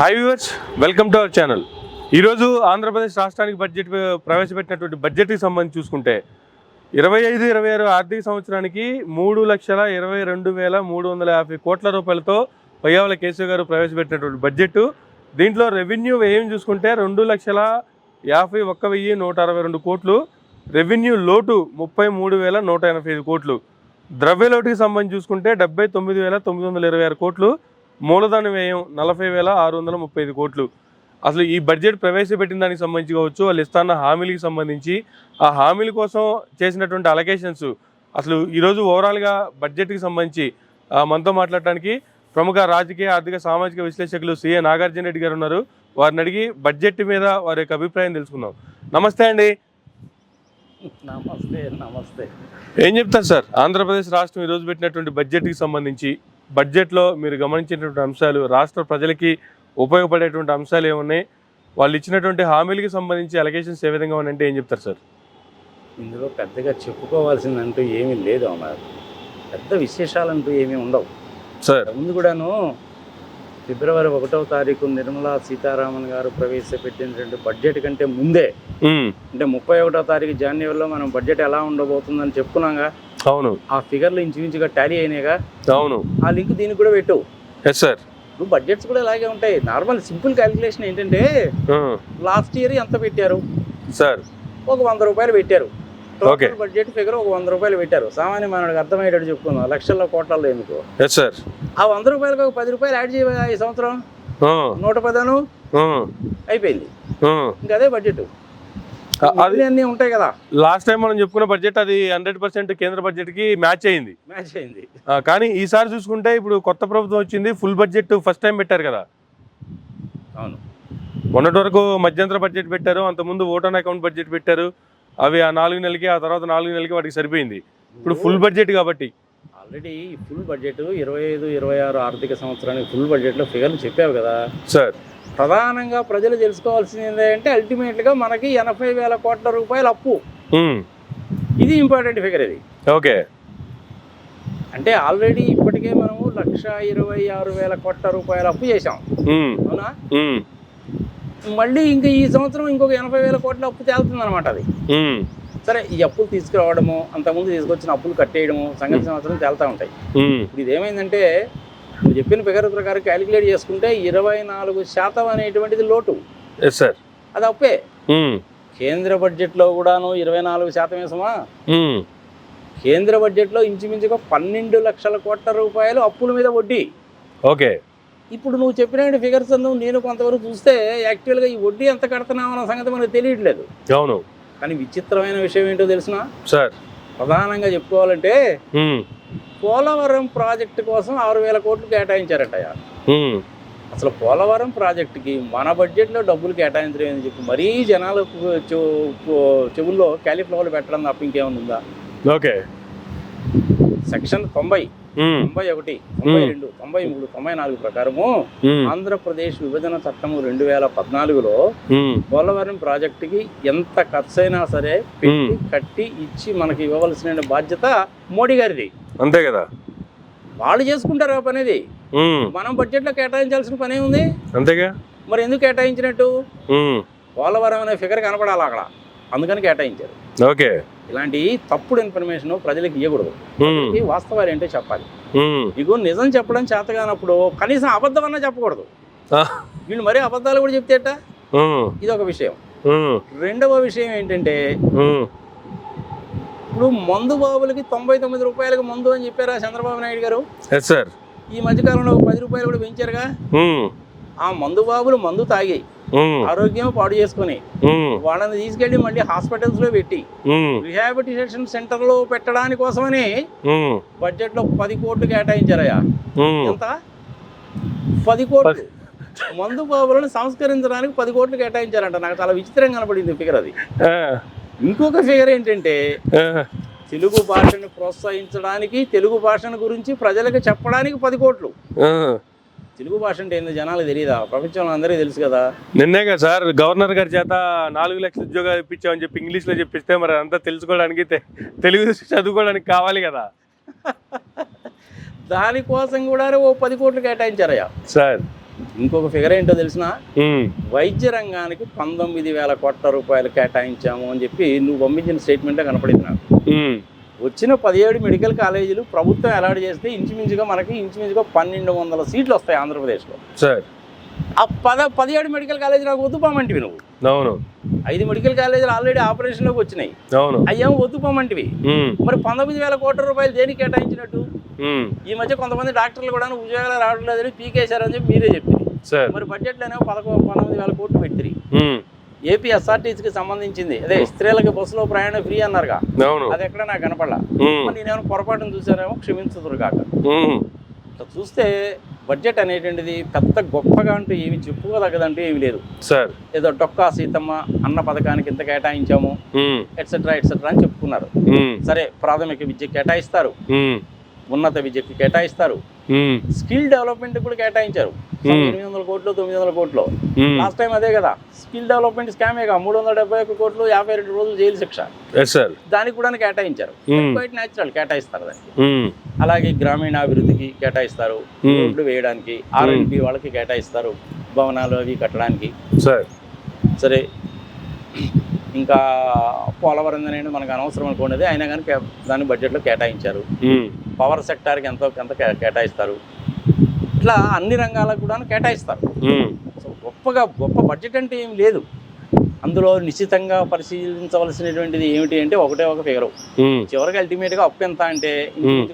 Hi viewers welcome to our channel ఈరోజు ఆంధ్రప్రదేశ్ రాష్ట్రానికి budget uh, ప్రవేశపెట్టినటువంటి బడ్జెట్కి సంబంధించి చూసుకుంటే ఇరవై ఐదు ఇరవై ఆరు ఆర్థిక సంవత్సరానికి మూడు లక్షల ఇరవై రెండు వేల మూడు వందల యాభై కోట్ల రూపాయలతో పయ్యావల కేశవ్ గారు ప్రవేశపెట్టినటువంటి బడ్జెట్ దీంట్లో రెవెన్యూ వ్యయం చూసుకుంటే రెండు లక్షల యాభై ఒక్క వెయ్యి నూట అరవై రెండు కోట్లు. రెవెన్యూ లోటు ముప్పై మూడు వేల నూట ఎనభై ఐదు కోట్లు. ద్రవ్య లోటుకి సంబంధించి చూసుకుంటే డెబ్బై తొమ్మిది వేల తొమ్మిది వందల ఇరవై ఆరు కోట్లు. మూలధన వ్యయం నలభై వేల ఆరు వందల ముప్పై ఐదు కోట్లు. అసలు ఈ బడ్జెట్ ప్రవేశపెట్టిన దానికి సంబంధించి కావచ్చు వాళ్ళు ఇస్తున్న హామీలకి సంబంధించి ఆ హామీల కోసం చేసినటువంటి అలొకేషన్స్ అసలు ఈరోజు ఓవరాల్గా బడ్జెట్కి సంబంధించి మనతో మాట్లాడటానికి ప్రముఖ రాజకీయ ఆర్థిక సామాజిక విశ్లేషకులు సిఏ నాగార్జున రెడ్డి గారు ఉన్నారు. వారిని అడిగి బడ్జెట్ మీద వారి యొక్క అభిప్రాయం తెలుసుకుందాం. నమస్తే అండి. నమస్తే నమస్తే. ఏం చెప్తారు సార్? ఆంధ్రప్రదేశ్ రాష్ట్రం ఈరోజు పెట్టినటువంటి బడ్జెట్కి సంబంధించి బడ్జెట్లో మీరు గమనించినటువంటి అంశాలు రాష్ట్ర ప్రజలకి ఉపయోగపడేటువంటి అంశాలు ఏమున్నాయి? వాళ్ళు ఇచ్చినటువంటి హామీలకి సంబంధించి అలగేషన్స్ ఏ విధంగా ఉన్నాయంటే ఏం చెప్తారు సార్? ఇందులో పెద్దగా చెప్పుకోవాల్సిందంటూ ఏమీ లేదు అన్నారు పెద్ద విశేషాలంటూ ఏమీ ఉండవు. సార్. ముందు కూడాను ఫిబ్రవరి ఒకటవ తారీఖు నిర్మలా సీతారామన్ గారు ప్రవేశపెట్టినటువంటి బడ్జెట్ కంటే ముందే అంటే ముప్పై ఒకటో తారీఖు జనవరిలో మనం బడ్జెట్ ఎలా ఉండబోతుందని చెప్పుకున్నాగా అవును. ఆ ఫిగర్లు ఇంచుమించుగా టాలీ అయినాయిగా. అవును. ఆ లింక్ దీనికి కూడా పెట్టు. ఎస్ సార్ ఇప్పుడు బడ్జెట్స్ కూడా ఇలాగే ఉంటాయి. నార్మల్ సింపుల్ క్యాలిక్యులేషన్ ఏంటంటే లాస్ట్ ఇయర్ ఎంత పెట్టారు? సార్ ఒక వంద రూపాయలు పెట్టారు. టోటల్ బడ్జెట్ ఫిగర్ ఒక వంద రూపాయలు పెట్టారు. సామాన్య మానవుడికి అర్థమయ్యేటట్టు చెప్పుకుందాం. లక్షల్లో కోట్లలో ఎందుకు? ఎస్ సార్ ఆ వంద రూపాయలకు ఒక పది రూపాయలు యాడ్ చేయగా ఈ సంవత్సరం? నూట పదను? అయిపోయింది. ఇంకా అదే బడ్జెట్ అన్నీ ఉంటాయి కదా. లాస్ట్ టైం మనం చెప్పుకున్న బడ్జెట్ అది హండ్రెడ్ పర్సెంట్ కేంద్ర బడ్జెట్కి మ్యాచ్ అయింది. మ్యాచ్ అయింది. కానీ ఈసారి చూసుకుంటే ఇప్పుడు కొత్త ప్రభుత్వం వచ్చింది ఫుల్ బడ్జెట్ ఫస్ట్ టైం పెట్టారు కదా. అవును. మొన్నటి వరకు మధ్యంతర బడ్జెట్ పెట్టారు అంతకుముందు ఓటాన్ అకౌంట్ బడ్జెట్ పెట్టారు. అవి ఆ నాలుగు నెలలకి ఆ తర్వాత నాలుగు నెలలకి వాటికి సరిపోయింది. ఇప్పుడు ఫుల్ బడ్జెట్ కాబట్టి. ఆల్రెడీ ఫుల్ బడ్జెట్ ఇరవై ఐదు ఇరవై ఆరు ఆర్థిక సంవత్సరానికి ఫుల్ బడ్జెట్లో ఫిగర్లు చెప్పావు కదా. సార్ ప్రధానంగా ప్రజలు తెలుసుకోవాల్సింది ఏంటంటే అల్టిమేట్గా మనకి ఎనభై వేల కోట్ల రూపాయల అప్పు. ఇది ఇంపార్టెంట్ ఫిగర్ ఇది. ఓకే. అంటే ఆల్రెడీ ఇప్పటికే మనము లక్ష ఇరవై ఆరు వేల కోట్ల రూపాయల అప్పు చేసాం అవునా? మళ్ళీ ఇంకా ఈ సంవత్సరం ఇంకొక ఎనభై వేల కోట్ల అప్పు తేలుతుంది అనమాట అది సరే ఈ అప్పులు తీసుకురావడము అంతకుముందు తీసుకొచ్చిన అప్పులు కట్టేయడము సంగతి సంవత్సరం తేలుతూ ఉంటాయి. ఇప్పుడు ఇది ఏమైందంటే నువ్వు చెప్పిన ఫిగర్ ప్రకారం క్యాలిక్యులేట్ చేసుకుంటే ఇరవై నాలుగు శాతం అనేటువంటిది లోటు. సార్ అది అప్పే. కేంద్ర బడ్జెట్లో కూడాను ఇరవై నాలుగు శాతం వేసమా? కేంద్ర బడ్జెట్లో ఇంచుమించుగా పన్నెండు లక్షల కోట్ల రూపాయలు అప్పుల మీద వడ్డీ. ఓకే ఇప్పుడు నువ్వు చెప్పిన ఫిగర్స్ నేను కొంతవరకు చూస్తే యాక్చువల్గా ఈ వడ్డీ ఎంత కడుతున్నావు అన్న సంగతి మనకు తెలియట్లేదు. అవును. కానీ విచిత్రమైన విషయం ఏంటో తెలిసిన? సార్ ప్రధానంగా చెప్పుకోవాలంటే పోలవరం ప్రాజెక్టు కోసం ఆరు వేల కోట్లు కేటాయించారట అసలు పోలవరం ప్రాజెక్టుకి మన బడ్జెట్లో డబ్బులు కేటాయించడం అని చెప్పి మరీ జనాలకు చెవు- చెవుల్లో క్యాలీఫ్లవర్లు పెట్టడం తప్ప ఇంకేమైనా ఉందా? ఓకే. సెక్షన్ తొంభై. తొంభై ఒకటి తొంభై రెండు తొంభై మూడు తొంభై నాలుగు ప్రకారము ఆంధ్రప్రదేశ్ విభజన చట్టము రెండు వేల పద్నాలుగులో పోలవరం ప్రాజెక్టుకి ఎంత ఖర్చైనా సరే పెట్టి కట్టి ఇచ్చి మనకి ఇవ్వవలసిన బాధ్యత మోడీ గారిది. అంతే కదా? వాళ్ళు చేసుకుంటారు ఆ పనేది. మనం బడ్జెట్లో కేటాయించాల్సిన పనే ఉంది. అంతేగా? మరి ఎందుకు కేటాయించినట్టు? పోలవరం అనే ఫిగర్ కనపడాలి అక్కడ. అందుకని కేటాయించారు. ఓకే. ఇలాంటి తప్పుడు ఇన్ఫర్మేషన్ ప్రజలకు ఇవ్వకూడదు వాస్తవాలు ఏంటో చెప్పాలి. ఇగో నిజం చెప్పడం చేతగానప్పుడు కనీసం అబద్ధం అన్నా చెప్పకూడదు వీళ్ళు మరీ అబద్ధాలు కూడా చెప్తేట ఇది ఒక విషయం. రెండవ విషయం ఏంటంటే ఇప్పుడు మందు బాబులకి తొంభై తొమ్మిది రూపాయలకి మందు అని చెప్పారా చంద్రబాబు నాయుడు గారు? సార్ ఈ మధ్యకాలంలో పది రూపాయలు కూడా పెంచారుగా? ఆ మందు బాబులు మందు తాగి ఆరోగ్యం పాడు చేసుకుని వాళ్ళని తీసుకెళ్ళి మళ్ళీ హాస్పిటల్స్లో పెట్టి ఉమ్, రిహాబిలిటేషన్ సెంటర్లో పెట్టడానికి కోసమని ఉమ్, బడ్జెట్లో పది కోట్లు కేటాయించారయ్యా. ఎంత? పది కోట్లు. మందు బాబులను సంస్కరించడానికి పది కోట్లు కేటాయించారంట. నాకు చాలా విచిత్రంగా కనపడింది ఫిగర్ అది. ఇంకొక ఫిగర్ ఏంటంటే తెలుగు భాషను ప్రోత్సహించడానికి తెలుగు భాషను గురించి ప్రజలకు చెప్పడానికి పది కోట్లు. తెలుగు భాష అంటే ఏందో జనాలకు తెలియదా ప్రపంచంలో అందరికీ తెలుసు కదా. నిన్నేగా సార్ గవర్నర్ గారి చేత నాలుగు లక్షల ఉద్యోగాలు ఇప్పించామని చెప్పి ఇంగ్లీష్లో చెప్పిస్తే మరి అంతా తెలుసుకోవడానికి తెలుగు చదువుకోవడానికి కావాలి కదా. దానికోసం కూడా ఓ పది కోట్లు కేటాయించారయ్యా. సార్. ఇంకొక ఫిగర్ ఏంటో తెలిసిన? వైద్య రంగానికి పంతొమ్మిది వేల కోట్ల రూపాయలు కేటాయించాము అని చెప్పి నువ్వు పంపించిన స్టేట్మెంటే కనపడింది నాకు. వచ్చిన పదిహేడు మెడికల్ కాలేజీలు ప్రభుత్వం అలాట్ చేస్తే ఇంచుమించుగా మనకి ఇంచుమించుగా పన్నెండు వందల సీట్లు వస్తాయి ఆంధ్రప్రదేశ్లో. సార్. ఆ పద పదిహేడు మెడికల్ కాలేజీ నాకు వద్దుపోమంటివి నువ్వు. అవును. ఐదు మెడికల్ కాలేజీలు ఆల్రెడీ ఆపరేషన్లోకి వచ్చినాయి. అవును. అయ్యేమో వద్దుపోమంటివి మరి పంతొమ్మిది వేల కోట్ల రూపాయలు దేనికి కేటాయించినట్టు? ఈ మధ్య కొంతమంది డాక్టర్లు కూడా ఉద్యోగాలు రావట్లేదని పీకేశారని చెప్పి మీరే చెప్పింది సార్. మరి బడ్జెట్లోనే పదకొ పంతొమ్మిది వేల కోట్లు పెట్టిరి ఏపీ ఎస్ఆర్టీసీకి సంబంధించింది. అదే స్త్రీలకు బస్సులో ప్రయాణం ఫ్రీ అన్నారుగా. అది ఎక్కడ నాకు కనపడలా నేనేమైనా పొరపాటును చూసానేమో క్షమించదురు కాక చూస్తే బడ్జెట్ అనేటువంటిది పెద్ద గొప్పగా అంటూ ఏమి చెప్పుకోదగ్గదంటూ ఏమి లేదు. సార్. ఏదో డొక్కా సీతమ్మ అన్న పథకానికి ఇంత కేటాయించాము. ఎట్సెట్రా ఎట్సెట్రా అని చెప్పుకున్నారు. సరే ప్రాథమిక విద్య కేటాయిస్తారు. ఉన్నత విద్యకి కేటాయిస్తారు. స్కిల్ డెవలప్మెంట్ కూడా కేటాయించారు. ఎనిమిది వందల కోట్లు తొమ్మిది వందల కోట్లు. లాస్ట్ టైం అదే కదా. స్కిల్ డెవలప్మెంట్ స్కామేగా మూడు వందల డెబ్బై ఒక్క కోట్లు యాభై రెండు రోజులు జైలు శిక్ష. దానికి కూడా కేటాయించారు. క్వైట్ న్యాచురల్ కేటాయిస్తారు దానికి అలాగే గ్రామీణాభివృద్ధికి కేటాయిస్తారు. రోడ్లు వేయడానికి ఆర్ఎండ్బి వాళ్ళకి కేటాయిస్తారు. భవనాలు అవి కట్టడానికి. సరే. ఇంకా పోలవరం అనేది మనకు అనవసరం అనుకున్నది అయినా కానీ దాన్ని బడ్జెట్లో కేటాయించారు. పవర్ సెక్టార్కి ఎంతో కొంత కే- కేటాయిస్తారు. ఇట్లా అన్ని రంగాలకు కూడా కేటాయిస్తారు. సో గొప్పగా గొప్ప బడ్జెట్ అంటే ఏం లేదు. అందులో నిశ్చితంగా పరిశీలించవలసినటువంటిది ఏమిటి అంటే ఒకటే ఒక ఫిగరు చివరికి అల్టిమేట్గా అప్పు ఎంత అంటే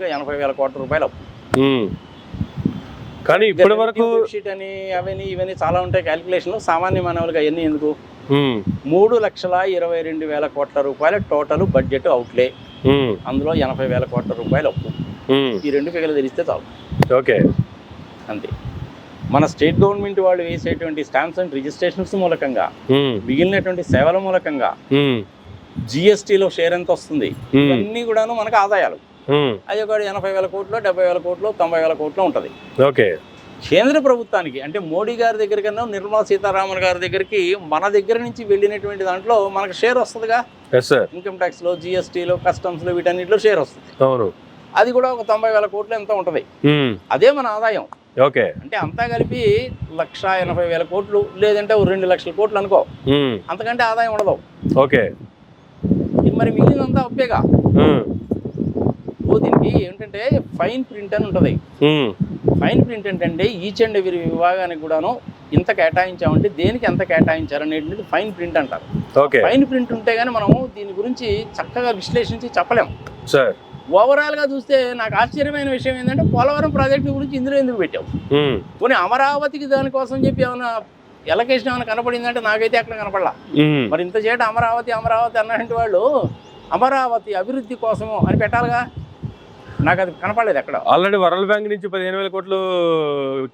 ఎనభై వేల కోట్ల రూపాయలు అప్పు. కానీ ఇప్పటి వరకు షీట్ అని అవన్నీ ఇవన్నీ చాలా ఉంటాయి క్యాలిక్యులేషన్లు సామాన్య మానవులుగా అవన్నీ ఎందుకు? మూడు లక్షల ఇరవై రెండు వేల కోట్ల రూపాయల టోటల్ బడ్జెట్ అవుట్లే అందులో ఎనభై వేల కోట్ల రూపాయలు అప్పు. ఈ రెండు ఫిగర్లు తెలిస్తే చాలు. ఓకే. అంతే. మన స్టేట్ గవర్నమెంట్ వాళ్ళు వేసేటువంటి స్టాంప్స్ అండ్ రిజిస్ట్రేషన్స్ మూలకంగా మిగిలినటువంటి సేవల మూలకంగా జిఎస్టీలో షేర్ ఎంత వస్తుంది? ఇవన్నీ కూడాను మనకు ఆదాయాలు. అది ఒక ఎనభై వేల కోట్లు డెబ్బై వేల కోట్లు తొంభై వేల కోట్లు ఉంటుంది. ఓకే. కేంద్ర ప్రభుత్వానికి అంటే మోడీ గారి దగ్గర కన్నా నిర్మలా సీతారామన్ గారి దగ్గరికి మన దగ్గర నుంచి వెళ్ళినటువంటి దాంట్లో మనకు షేర్ వస్తుందిగా. ఇన్కమ్ ట్యాక్స్లో జిఎస్టీలో కస్టమ్స్లో వీటన్నిటిలో షేర్ వస్తుంది. అవును. అది కూడా ఒక తొంభై వేల కోట్లు ఎంత ఉంటుంది. అదే మన ఆదాయం. ఓకే. అంటే అంతా కలిపి లక్ష ఎనభై వేల కోట్లు లేదంటే రెండు లక్షల కోట్లు అనుకో. అంతకంటే ఆదాయం ఉండదు. ఓకే. మరి మిగిలినంతా అప్పేగా. దీనికి ఏంటంటే ఫైన్ ప్రింట్ అని ఉంటుంది. ఫైన్ ప్రింట్ ఏంటంటే ఈచ్ అండ్ ఎవరి విభాగానికి కూడాను ఇంత కేటాయించామంటే దేనికి ఎంత కేటాయించారు అనేది ఫైన్ ప్రింట్ అంటారు. ఓకే. ఫైన్ ప్రింట్ ఉంటే కానీ మనము దీని గురించి చక్కగా విశ్లేషించి చెప్పలేం. సార్. ఓవరాల్గా చూస్తే నాకు ఆశ్చర్యమైన విషయం ఏంటంటే పోలవరం ప్రాజెక్టు గురించి ఇందులో ఎందుకు పెట్టావు? పోనీ అమరావతికి దానికోసం చెప్పి ఏమైనా ఎలకేషన్ ఏమైనా కనపడిందంటే నాకైతే ఎక్కడ కనపడలా. మరి ఇంత చేట అమరావతి అమరావతి అన్నటువంటి వాళ్ళు అమరావతి అభివృద్ధి కోసము అని పెట్టాలిగా. నాకు అది కనపడలేదు ఎక్కడ. ఆల్రెడీ వరల్డ్ బ్యాంక్ నుంచి పదిహేను వేల కోట్లు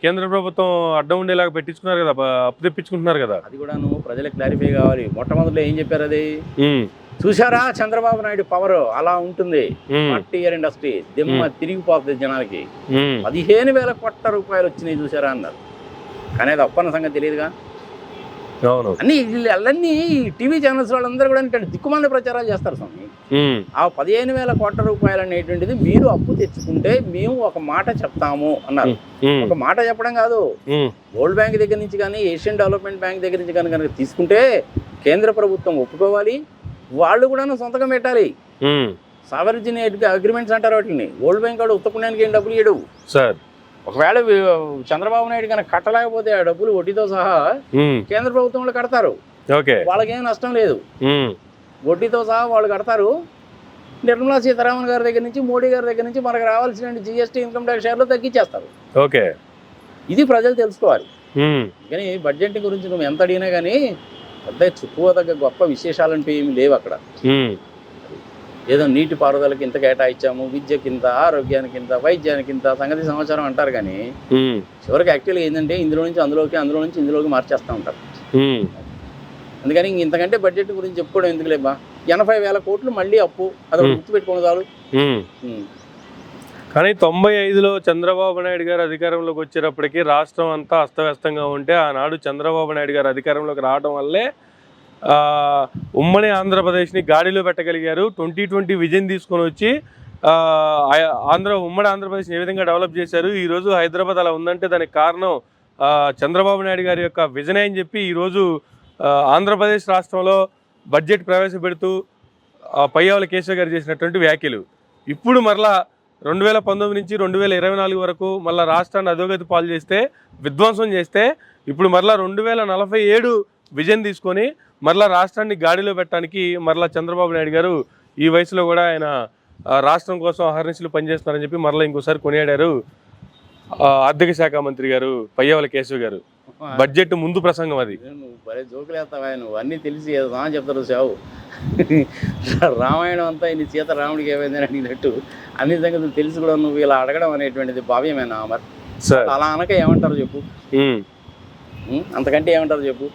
కేంద్ర ప్రభుత్వం అడ్డం ఉండేలాగా పెట్టించుకున్నారు కదా అప్పు తెప్పించుకుంటున్నారు కదా. అది కూడా నువ్వు ప్రజలకు క్లారిఫై కావాలి. మొట్టమొదటిలో ఏం చెప్పారు అది? చూసారా చంద్రబాబు నాయుడు పవర్ అలా ఉంటుంది. ఇయర్ ఇండస్ట్రీ దిమ్మ తిరిగిపోతుంది జనాలకి. పదిహేను వేల కోట్ల రూపాయలు వచ్చినాయి చూసారా అన్నారు. కానీ అది అప్పన్న సంగతి తెలియదుగా. అన్ని వీళ్ళన్నీ టీవీ ఛానల్స్ వాళ్ళందరూ కూడా ఇక్కడ దిక్కుమాల ప్రచారాలు చేస్తారు స్వామి. ఆ పదిహేను వేల కోట్ల రూపాయలు అనేటువంటిది మీరు అప్పు తెచ్చుకుంటే మేము ఒక మాట చెప్తాము అన్నారు. ఒక మాట చెప్పడం కాదు. వరల్డ్ బ్యాంక్ దగ్గర నుంచి కానీ ఏషియన్ డెవలప్మెంట్ బ్యాంక్ దగ్గర నుంచి కానీ కనుక తీసుకుంటే కేంద్ర ప్రభుత్వం ఒప్పుకోవాలి. వాళ్ళు కూడా సొంతకం పెట్టాలి. సావరిజిన్ అగ్రిమెంట్స్ అంటారు వాటిని. వరల్డ్ బ్యాంక్ వాడు ఉత్తపుణ్యానికి ఏం డబ్బులు ఇవ్వడు సార్. ఒకవేళ చంద్రబాబు నాయుడు కనుక కట్టలేకపోతే ఆ డబ్బులు వడ్డీతో సహా కేంద్ర ప్రభుత్వంలో కడతారు. ఓకే. వాళ్ళకేం నష్టం లేదు. వడ్డీతో సహా వాళ్ళు కడతారు. నిర్మలా సీతారామన్ గారి దగ్గర నుంచి మోడీ గారి దగ్గర నుంచి మనకు రావాల్సిన జిఎస్టీ ఇన్కమ్ ట్యాక్స్ షేర్లు తగ్గించేస్తారు. ఓకే. ఇది ప్రజలు తెలుసుకోవాలి. కానీ బడ్జెట్ గురించి నువ్వు ఎంత అడిగినా కానీ పెద్ద చెప్పుకోదగ్గ గొప్ప విశేషాలంటూ ఏమి లేవు అక్కడ. ఏదో నీటి పారుదలకి ఇంత కేటాయించాము విద్యకి ఇంత ఆరోగ్యానికి ఇంత వైద్యానికి ఇంత సంగతి సమాచారం అంటారు కానీ చివరికి యాక్చువల్గా ఏంటంటే ఇందులో నుంచి అందులోకి అందులో నుంచి ఇందులోకి మార్చేస్తూ ఉంటారు. అందుకని ఇంతకంటే బడ్జెట్ గురించి చెప్పుకోవడం ఎందుకు లేబా ఎనభై వేల కోట్లు మళ్ళీ అప్పు. అది. గుర్తుపెట్టుకోవడం చాలు. కానీ తొంభై ఐదులో చంద్రబాబు నాయుడు గారు అధికారంలోకి వచ్చేటప్పటికి రాష్ట్రం అంతా అస్తవ్యస్తంగా ఉంటే ఆనాడు చంద్రబాబు నాయుడు గారు అధికారంలోకి రావడం వల్లే ఉమ్మడి ఆంధ్రప్రదేశ్ని గాడిలో పెట్టగలిగారు. ట్వంటీ ట్వంటీ విజన్ తీసుకొని వచ్చి ఆంధ్ర ఉమ్మడి ఆంధ్రప్రదేశ్ని ఏ విధంగా డెవలప్ చేశారు ఈరోజు హైదరాబాద్ అలా ఉందంటే దానికి కారణం చంద్రబాబు నాయుడు గారి యొక్క విజనే అని చెప్పి ఈరోజు ఆంధ్రప్రదేశ్ రాష్ట్రంలో బడ్జెట్ ప్రవేశపెడుతూ పయ్యావుల కేశవ్ గారు చేసినటువంటి వ్యాఖ్యలు. ఇప్పుడు మరలా రెండు వేల పంతొమ్మిది నుంచి రెండు వేల ఇరవై నాలుగు వరకు మళ్ళీ రాష్ట్రాన్ని అధోగతి పాలు చేస్తే విధ్వంసం చేస్తే ఇప్పుడు మరలా రెండు వేల నలభై ఏడు విజన్ తీసుకొని మరలా రాష్ట్రాన్ని గాడిలో పెట్టడానికి మరలా చంద్రబాబు నాయుడు గారు ఈ వయసులో కూడా ఆయన రాష్ట్రం కోసం అహర్నిశలు పనిచేస్తున్నారని చెప్పి మరలా ఇంకోసారి కొనియాడారు ఆర్థిక శాఖ మంత్రి గారు పయ్యవల కేశవ్ గారు. బడ్జెట్ ముందు ప్రసంగం అది. నువ్వు భలే జోకులేస్తావా నువ్వు అన్నీ తెలిసి ఏదో చెప్తారు సావు. రామాయణం అంతా ఇన్ని సీత రాముడికి ఏమైందని అడిగినట్టు అన్ని సంగతులు తెలిసి కూడా నువ్వు ఇలా అడగడం అనేటువంటిది భావ్యమేనా మరి? అలా అనక ఏమంటారు చెప్పు? అంతకంటే ఏమంటారు చెప్పు?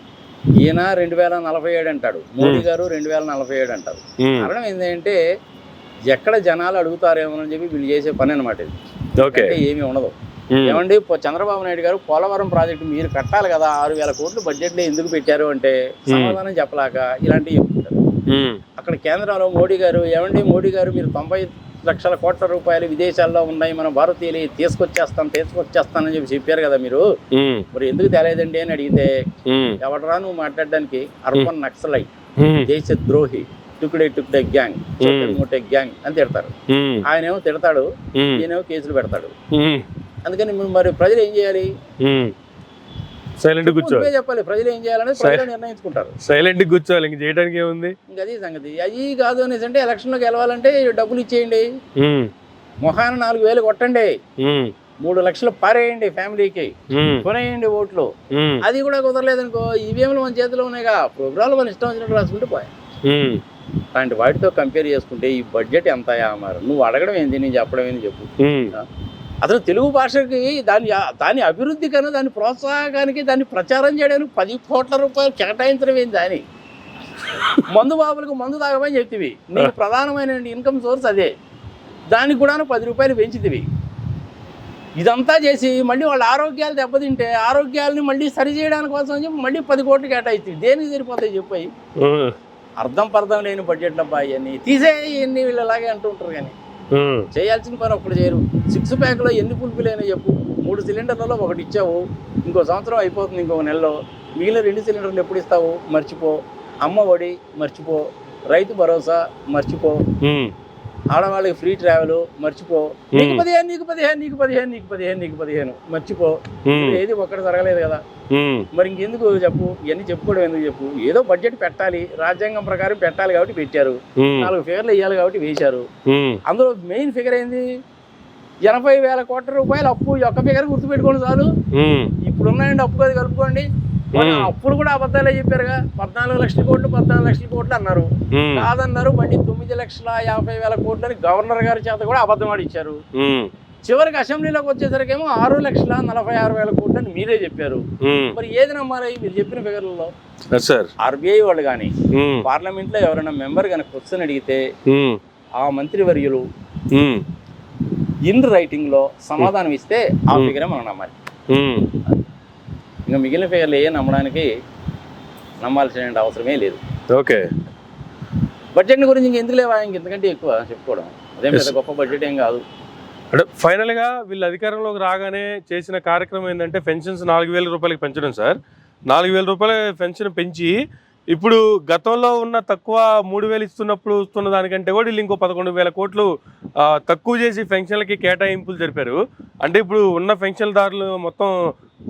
ఈయన రెండు వేల నలభై ఏడు అంటాడు. మోడీ గారు రెండు వేల నలభై ఏడు అంటారు. కారణం ఏంటంటే ఎక్కడ జనాలు అడుగుతారేమోనని చెప్పి వీళ్ళు చేసే పని అనమాట ఇది. అంటే ఏమీ ఉండదు. ఏమండి చంద్రబాబు నాయుడు గారు పోలవరం ప్రాజెక్టు మీరు కట్టాలి కదా ఆరు వేల కోట్లు బడ్జెట్లో ఎందుకు పెట్టారు అంటే సమాధానం చెప్పలేక ఇలాంటివి ఉమ్, అక్కడ కేంద్రంలో మోడీ గారు ఏమండి మోడీ గారు మీరు తొంభై లక్షల కోట్ల రూపాయలు విదేశాల్లో ఉన్నాయి మన భారతీయులు తీసుకొచ్చేస్తాం తీసుకొచ్చేస్తానని చెప్పి చెప్పారు కదా మీరు. మరి ఎందుకు తేలేదండి అని అడిగితే ఎవడరా నువ్వు మాట్లాడడానికి? అర్బన్ నక్సలైట్ దేశ ద్రోహి టుకుడే టుకుడే గ్యాంగ్ ముట్టే గ్యాంగ్ అని తిడతారు. ఆయన ఏమో తిడతాడు ఈయనేమో కేసులు పెడతాడు. అందుకని మరి- ప్రజలు ఏం చేయాలి. సైలెంట్ కూర్చోవాలి. చెప్పాలి ప్రజలు ఏం చేయాలనేది ప్రజలు నిర్ణయించుకుంటారు. సైలెంట్ కూర్చోవాలి ఇంక చేయడానికి ఏముంది? ఇంకా అది సంగతి. అది కాదు అనేసి అంటే ఎలక్షన్లోకి గెలవాలంటే డబ్బులు ఇచ్చేయండి. మొహాన నాలుగు వేలు కొట్టండి. మూడు లక్షలు పారేయండి ఫ్యామిలీకి. కొనేయండి ఓట్లు. అది కూడా కుదరలేదనుకో ఈవీఎంలు మన చేతిలో ఉన్నాయిగా ప్రోగ్రాంలు మన ఇష్టం వచ్చినట్టు రాసుకుంటూ పోయి అలాంటి వాటితో కంపేర్ చేసుకుంటే ఈ బడ్జెట్ ఎంత మరి? నువ్వు అడగడం ఏంది? నేను చెప్పడం ఏంది? చెప్పు. అసలు తెలుగు భాషకి దాని దాని అభివృద్ధి కన్నా దాని ప్రోత్సాహకానికి దాన్ని ప్రచారం చేయడానికి పది కోట్ల రూపాయలు కేటాయించడం ఏంది దాని? మందు బాబులకు మందు తాగమని చెప్తివి. నీకు ప్రధానమైన ఇన్కమ్ సోర్స్ అదే. దానికి కూడా పది రూపాయలు పెంచితివి. ఇదంతా చేసి మళ్ళీ వాళ్ళ ఆరోగ్యాలు దెబ్బతింటే ఆరోగ్యాలని మళ్ళీ సరి చేయడానికి కోసం అని చెప్పి మళ్ళీ పది కోట్లు కేటాయిస్తుంది దేనికి సరిపోతాయి చెప్పాయి అర్థం పర్థం లేని బడ్జెట్లు అబ్బాయి అని తీసేయన్ని వీళ్ళు అలాగే అంటుంటారు కానీ. చేయాల్సిన పని ఒక్కటి చేయరు. సిక్స్ ప్యాక్లో ఎన్ని పులుపులైనా చెప్పు. మూడు సిలిండర్లలో ఒకటి ఇచ్చావు. ఇంకో సంవత్సరం అయిపోతుంది ఇంకో నెలలో. మిగిలిన రెండు సిలిండర్లు ఎప్పుడు ఇస్తావు? మర్చిపో. అమ్మ ఒడి మర్చిపో. రైతు భరోసా మర్చిపో. ఆడవాళ్ళకి ఫ్రీ ట్రావెల్ మర్చిపో. నీకు పదిహేను నీకు పదిహేను నీకు పదిహేను నీకు పదిహేను నీకు పదిహేను. మర్చిపో. ఏది ఒక్కటి జరగలేదు కదా. మరి ఇంకెందుకు చెప్పు? ఇవన్నీ చెప్పుకోవడం ఎందుకు చెప్పు? ఏదో బడ్జెట్ పెట్టాలి రాజ్యాంగం ప్రకారం పెట్టాలి కాబట్టి పెట్టారు. నాలుగు ఫిగర్లు వేయాలి కాబట్టి వేశారు. అందులో మెయిన్ ఫిగర్ ఏంది? ఎనభై వేల కోట్ల రూపాయలు అప్పు ఈ ఒక్క ఫిగర్ గుర్తుపెట్టుకోండి చాలు. ఉమ్, ఇప్పుడు ఉన్నాయండి అప్పు అది కలుపుకోండి. అప్పుడు కూడా అబద్ధాలే చెప్పారుగా. పద్నాలుగు లక్షల కోట్లు పద్నాలుగు లక్షల కోట్లు అన్నారు. కాదన్నారు మళ్ళీ తొమ్మిది లక్షల యాభై వేల కోట్లు అని గవర్నర్ గారి చేత కూడా అబద్ధం ఆడిచ్చారు. చివరికి అసెంబ్లీలోకి వచ్చేసరికేమో ఆరు లక్షల నలభై ఆరు వేల కోట్లు అని మీరే చెప్పారు. మరి ఏది నమ్మాలి? మీరు చెప్పిన ఫిగర్లలో. ఆర్బీఐ వాళ్ళు కానీ ఉమ్, పార్లమెంట్లో ఎవరైనా మెంబర్ కనుక క్వశ్చన్ అడిగితే ఆ మంత్రివర్యులు ఉమ్, ఇన్ రైటింగ్లో సమాధానం ఇస్తే ఆ. ఫిగరే మనం నమ్మాలి. ఇంకా మిగిలిన ఫిగర్లు ఏ నమ్మడానికి నమ్మాల్సిన అవసరమే లేదు. ఓకే. బడ్జెట్ గురించి ఇంక ఎందుకు లేవా ఇంక ఇంతకంటే ఎక్కువ చెప్పుకోవడం. అదేం పెద్ద. గొప్ప బడ్జెట్ ఏం కాదు. అంటే ఫైనల్గా వీళ్ళు అధికారంలోకి రాగానే చేసిన కార్యక్రమం ఏంటంటే పెన్షన్స్ నాలుగు వేల రూపాయలకి పెంచడం సార్. నాలుగు వేల రూపాయల పెన్షన్ పెంచి ఇప్పుడు గతంలో ఉన్న తక్కువ మూడు వేలు ఇస్తున్నప్పుడు ఇస్తున్న దానికంటే కూడా వీళ్ళు ఇంకో పదకొండు వేల కోట్లు తక్కువ చేసి పెన్షన్లకి కేటాయింపులు జరిపారు. అంటే ఇప్పుడు ఉన్న పెన్షన్దారులు మొత్తం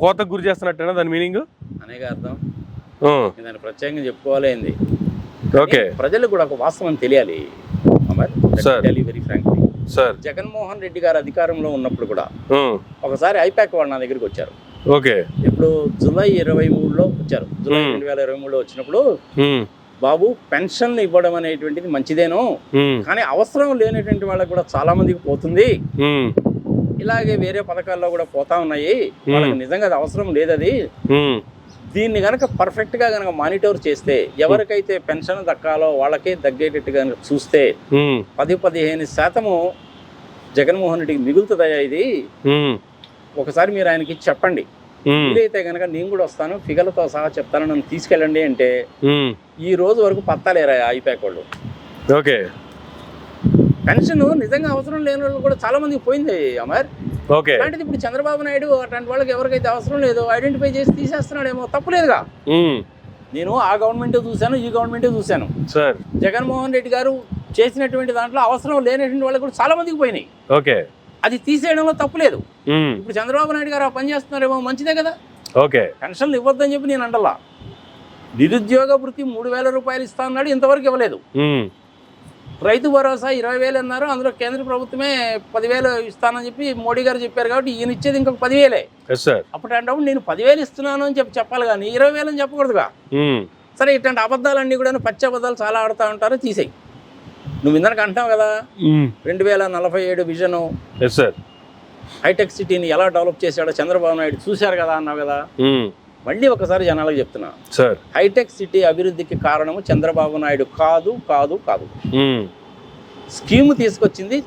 కోతకు గురి చేస్తున్నట్టేనా దాని మీనింగ్? అనేక అర్థం. దాన్ని ప్రత్యేకంగా చెప్పుకోవాలి ఓకే. ప్రజలకు కూడా ఒక వాస్తవం తెలియాలి. Sir. Very frankly sir. Jaganmohan Reddy గారు అధికారంలో ఉన్నప్పుడు కూడా ఒకసారి ఐపాక్ వాళ్ళు నా దగ్గరికి వచ్చారు. ఓకే. ఇప్పుడు జూలై ఇరవై మూడులో వచ్చారు. జూలై. రెండు వేల ఇరవై మూడులో వచ్చినప్పుడు బాబు పెన్షన్లు ఇవ్వడం అనేటువంటిది మంచిదేనో కానీ అవసరం లేనటువంటి వాళ్ళకి కూడా చాలా మందికి పోతుంది. ఇలాగే వేరే పథకాల్లో కూడా పోతా ఉన్నాయి. వాళ్ళకి నిజంగా అది అవసరం లేదు అది దీన్ని గనక పర్ఫెక్ట్గా గనక మానిటర్ చేస్తే ఎవరికైతే పెన్షన్ దక్కాలో వాళ్ళకే దగ్గేటట్టు గనక చూస్తే పది పదిహేను శాతము జగన్మోహన్ రెడ్డికి మిగులుతుందయ్యా ఇది. ఒకసారి మీరు ఆయనకి చెప్పండి. వీలైతే గనక నేను కూడా వస్తాను ఫిగర్లతో సహా చెప్తాను నన్ను తీసుకెళ్ళండి అంటే ఈ రోజు వరకు పత్తాలేరా ఐపాక్ వాళ్ళు. ఓకే. పెన్షన్ నిజంగా అవసరం లేని వాళ్ళు కూడా చాలా మందికి పోయింది అమర్. ఓకే. అలాంటిది ఇప్పుడు చంద్రబాబు నాయుడు అట్లాంటి వాళ్ళకి ఎవరికైతే అవసరం లేదో ఐడెంటిఫై చేసి తీసేస్తున్నాడేమో తప్పులేదుగా నేను ఆ గవర్నమెంట్ చూశాను ఈ గవర్నమెంట్ చూశాను. సార్. జగన్మోహన్ రెడ్డి గారు చేసినటువంటి దాంట్లో అవసరం లేనటువంటి వాళ్ళకి కూడా చాలా మందికి పోయినాయి. ఓకే. అది తీసేయడంలో తప్పులేదు ఇప్పుడు చంద్రబాబు నాయుడు గారు ఆ పని చేస్తున్నారేమో మంచిదే కదా. ఓకే. పెన్షన్లు ఇవ్వద్దని చెప్పి నేను అంటలా. నిరుద్యోగ వృత్తి మూడు వేల రూపాయలు ఇస్తా అన్నాడు ఇంతవరకు ఇవ్వలేదు. రైతు భరోసా ఇరవై వేలు అన్నారు అందులో కేంద్ర ప్రభుత్వమే పదివేలు ఇస్తానని చెప్పి మోడీ గారు చెప్పారు కాబట్టి ఈయన ఇచ్చేది ఇంకొక పదివేలే. అప్పుడు అంటే నేను పదివేలు ఇస్తున్నాను అని చెప్పి చెప్పాలి కానీ ఇరవై వేలు అని చెప్పకూడదుగా. సరే ఇట్లాంటి అబద్ధాలన్నీ కూడా పచ్చి అబద్ధాలు చాలా ఆడుతూ ఉంటారు తీసేయి. నువ్వు ఇందరికి అంటావు కదా? రెండు వేల నలభై ఏడు విజను. హైటెక్ సిటీని ఎలా డెవలప్ చేశాడో చంద్రబాబు నాయుడు చూశారు కదా అన్నావు కదా? మళ్ళీ ఒకసారి జనాలకు చెప్తున్నా. సార్ హైటెక్ సిటీ అభివృద్ధికి కారణము చంద్రబాబు నాయుడు కాదు కాదు కాదు. స్కీమ్ తీసుకొచ్చింది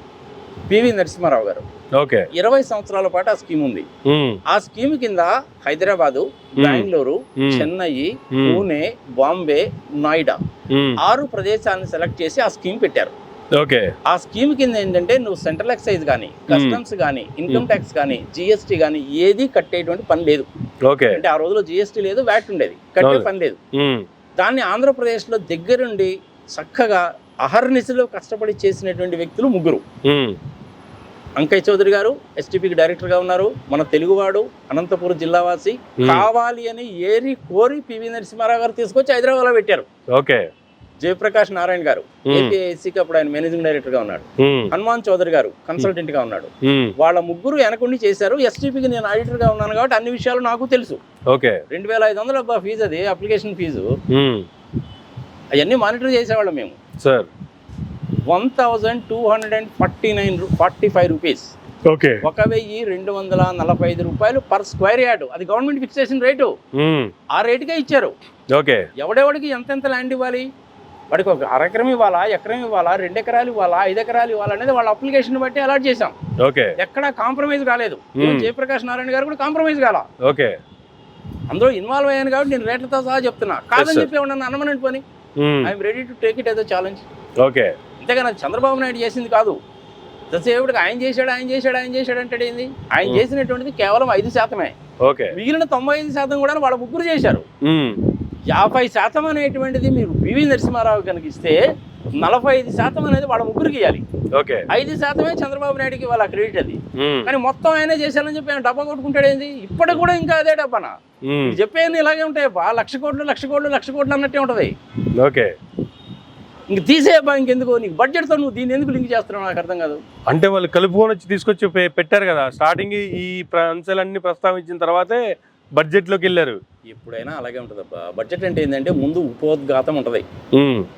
పివి నరసింహారావు గారు. ఓకే. ఇరవై సంవత్సరాల పాటు ఆ స్కీమ్ ఉంది. ఆ స్కీమ్ కింద హైదరాబాదు బెంగళూరు. చెన్నై. పూణే బాంబే నోయిడా ఆరు ప్రదేశాలను సెలెక్ట్ చేసి ఆ స్కీమ్ పెట్టారు. ఓకే. ఆ స్కీమ్ కింద ఏంటంటే నువ్వు సెంట్రల్ ఎక్సైజ్ కానీ కస్టమ్స్ కానీ ఇన్కమ్ ట్యాక్స్ కానీ జిఎస్టీ కానీ ఏది కట్టేటువంటి పని లేదు. ఓకే. అంటే ఆ రోజులో జిఎస్టీ లేదు వ్యాట్ ఉండేది. కట్టే. పని లేదు. దాన్ని ఆంధ్రప్రదేశ్లో దగ్గరుండి చక్కగా అహర్నిశలో కష్టపడి చేసినటువంటి వ్యక్తులు ముగ్గురు. అంకయ్య చౌదరి గారు ఎస్టీపీకి డైరెక్టర్గా ఉన్నారు. మన తెలుగువాడు అనంతపురం జిల్లావాసి. Hmm. కావాలి అని ఏరి కోరి పివి నరసింహారావు గారు తీసుకొచ్చి హైదరాబాద్లో పెట్టారు. ఓకే. జయప్రకాష్ నారాయణ గారు. ఏపీఐసీకి అప్పుడు ఆయన మేనేజింగ్ డైరెక్టర్గా ఉన్నాడు. ఉమ్, హనుమాన్ చౌదరి గారు కన్సల్టెంట్గా ఉన్నాడు. ఉమ్, వాళ్ళ ముగ్గురు వెనకుండి చేశారు. ఎస్టీపీకి నేను ఆడిటర్గా ఉన్నాను కాబట్టి అన్ని విషయాలు నాకు తెలుసు. ఓకే. రెండు వేల ఐదు వందల అబ్బా ఫీజు అది అప్లికేషన్ ఫీజు అవన్నీ మానిటర్ చేసేవాళ్ళం మేము. Sir. One thousand two hundred and forty nine forty five rupees. Okay. ఒక వెయ్యి రెండు వందల నలభై ఐదు రూపాయలు పర్ స్క్వేర్ యార్డ్ అది గవర్నమెంట్ ఫిక్స్ చేసిన రేటు ఆ రేటుకే ఇచ్చారు. ఓకే. ఎవడెవడికి ఎంతెంత ల్యాండ్ ఇవ్వాలి? వాడికి ఒక అరెకరం ఇవ్వాలా ఎకరం ఇవ్వాలా రెండు ఎకరాలు ఇవ్వాలా ఐదు ఎకరాలు ఇవ్వాలా అనేది వాళ్ళ అప్లికేషన్ బట్టి అలాట్ చేశాం. ఓకే. ఎక్కడా కాంప్రమైజ్ కాలేదు. జయప్రకాష్ నారాయణ గారు కూడా కాంప్రమైజ్ కాల. ఓకే. అందులో ఇన్వాల్వ్ అయ్యాను కాబట్టి నేను రేట్లతో సహా చెప్తున్నా. కాదని. చెప్పి ఏమన్నా అనమనండి పని. I'm ready to take it ఏదో ఛాలెంజ్ ఓకే. అంతేగాని చంద్రబాబు నాయుడు చేసింది కాదు. దశేవుడికి ఆయన చేశాడు ఆయన చేశాడు ఆయన చేశాడు అంటే ఏంది? ఆయన. చేసినటువంటిది కేవలం ఐదు శాతమే. ఓకే. మిగిలిన తొంభై ఐదు శాతం కూడా వాళ్ళ ముగ్గురు చేశారు. యాభై శాతం అనేటువంటిది మీరు పివి నరసింహారావు కనుక ఇస్తే నలభై ఐదు శాతం అనేది వాళ్ళ ముగ్గురికి ఇవ్వాలి ఓకే. ఐదు శాతమే చంద్రబాబు నాయుడుకి వాళ్ళ క్రెడిట్ అది. కానీ మొత్తం ఆయనే చేశారని చెప్పి ఆయన డబ్బా కొట్టుకుంటాడు ఏంది? ఇప్పటికి కూడా ఇంకా అదే డబ్బానా? చెప్పేది ఇలాగే ఉంటాయి. బా లక్ష కోట్లు లక్ష కోట్లు లక్ష కోట్లు అన్నట్టే ఉంటుంది. ఓకే. ఇంక తీసేయబ్బా ఇంకెందుకు? నీకు బడ్జెట్తో నువ్వు దీన్ని ఎందుకు లింక్ చేస్తున్నావు? నాకు అర్థం కాదు. అంటే వాళ్ళు కలుపుకొని వచ్చి తీసుకొచ్చి పెట్టారు కదా. స్టార్టింగ్ ఈ అంశాలన్నీ ప్రస్తావించిన తర్వాతే బడ్జెట్లోకి వెళ్ళారు. ఎప్పుడైనా అలాగే ఉంటుందబ్బా. బడ్జెట్ అంటే ఏంటంటే ముందు ఉపోద్ఘాతం ఉంటుంది.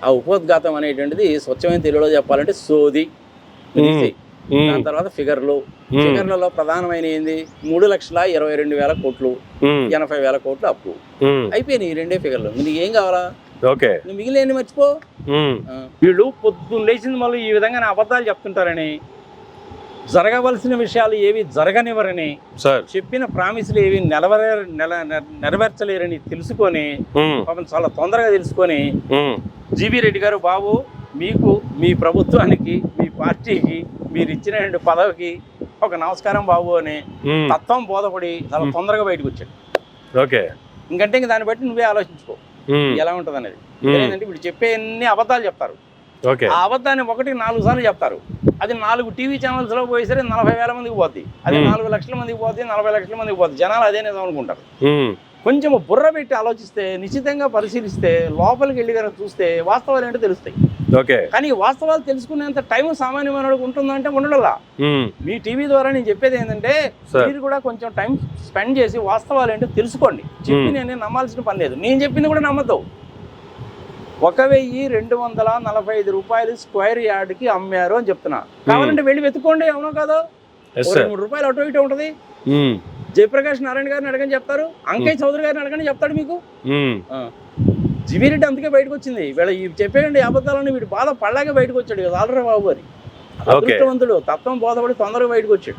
ఆ ఉపోద్ఘాతం అనేటువంటిది స్వచ్ఛమైన తెలుగులో చెప్పాలంటే సోది దాని తర్వాత ఫిగర్లు. ఫిగర్లలో ప్రధానమైన ఏంది? మూడు లక్షల ఇరవై రెండు వేల కోట్లు ఎనభై వేల కోట్లు అప్పు. అయిపోయినాయి ఈ రెండే ఫిగర్లు. నీకు ఏం కావాలా? ఓకే. నువ్వు మిగిలిన మర్చిపో. వీళ్ళు పొద్దున్న లేచింది మళ్ళీ ఈ విధంగా అబద్ధాలు చెప్తుంటారని. జరగవలసిన విషయాలు ఏవి జరగనివ్వరని సార్. చెప్పిన ప్రామిసులు ఏవి నెలవరే నెరవేర్చలేరని తెలుసుకొని పాపం చాలా తొందరగా తెలుసుకొని జీవీ రెడ్డి గారు బాబు మీకు మీ ప్రభుత్వానికి మీ పార్టీకి మీరు ఇచ్చిన పదవికి ఒక నమస్కారం బాబు అని తత్వం బోధపడి చాలా తొందరగా బయటకు వచ్చాడు. ఓకే. ఇంకంటే ఇంక దాన్ని బట్టి నువ్వే ఆలోచించుకో. ఎలా ఉంటుంది అనేది ఇప్పుడు చెప్పే అన్ని అబద్ధాలు చెప్తారు. ఆ అబద్ధాన్ని ఒకటికి నాలుగు సార్లు చెప్తారు. అది నాలుగు టీవీ ఛానల్స్లో పోయేసరికి నలభై వేల మందికి పోద్ది. అది. నాలుగు లక్షల మందికి పోద్ది నలభై లక్షల మందికి పోద్ది. జనాలు అదే నిజం అనుకుంటారు. కొంచెం బుర్ర పెట్టి ఆలోచిస్తే నిశ్చితంగా పరిశీలిస్తే లోపలికి వెళ్ళి కనుక చూస్తే వాస్తవాలు ఏంటో తెలుస్తాయి. ఓకే. కానీ వాస్తవాలు తెలుసుకునేంత టైం సామాన్యమైనడికి ఉంటుందంటే ఉండడలా ఉమ్, మీ టీవీ ద్వారా నేను చెప్పేది ఏంటంటే. మీరు కూడా కొంచెం టైం స్పెండ్ చేసి వాస్తవాలు ఏంటో తెలుసుకోండి. చెప్పి. నేను నమ్మాల్సిన పని లేదు. నేను చెప్పింది కూడా నమ్మద్దు. ఒక వెయ్యి రెండు వందల నలభై ఐదు రూపాయలు స్క్వేర్ యార్డ్కి అమ్మారు అని చెప్తున్నా. కావాలంటే వెళ్ళి వెతుక్కోండి అవునో కాదో? మూడు రూపాయలు అటు ఇటు ఉంటుంది. జయప్రకాష్ నారాయణ గారిని అడగని చెప్తారు అంకయ్య చౌదరి గారిని అడగని చెప్తాడు మీకు? జివిరెడ్డి అందుకే బయటకు వచ్చింది. వీళ్ళ చెప్పేయండి అబద్ధాలని వీడు బాధ పడలాగే బయటకు వచ్చాడు కదా ఆల్రెడీ బాబు ఓకే. అదృష్టవంతుడు తత్వం బోధపడి తొందరగా బయటకు వచ్చాడు.